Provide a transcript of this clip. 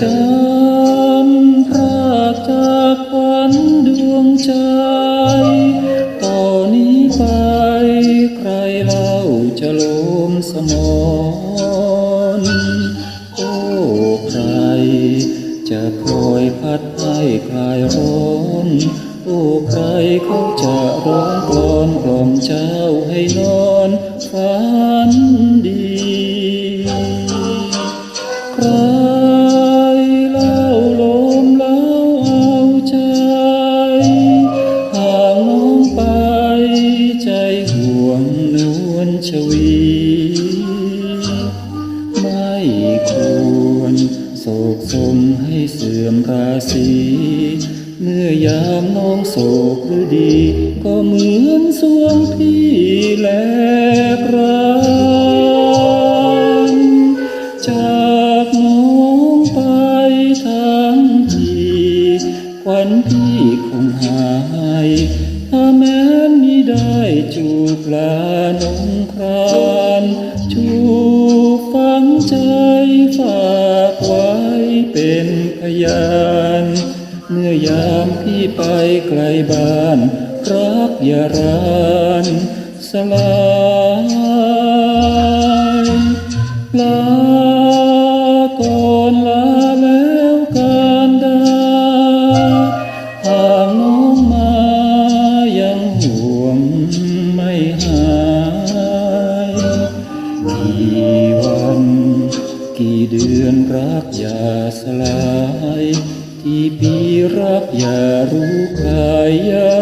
จำพระจากขวัญดวงใจ ต่อนนี้ไปใครเล่าจะลมสมอนโอ้ใคร จะคอยพัดให้คลายร้อนโอ้ใครเขาจะร้องกลอนกล่อมเจ้าให้นอนฝันดีคร ห่วงนวลชวี ไม่ควรโศกสมให้เสื่อมราศีเมื่อยามน้องโศกหรือดี ก็เหมือนสวงพี่แลกรันจากน้องไปทั้งทีควันพี่คงหายถ้าแม้ ได้จูบลานงครานจูบฝังใจฝากไว้เป็นพยานเมื่อยามพี่ไปไกลบ้าน รักอย่ารานสลา รักอย่าสลาย ที่พี่รักอย่ารู้ใครอย่า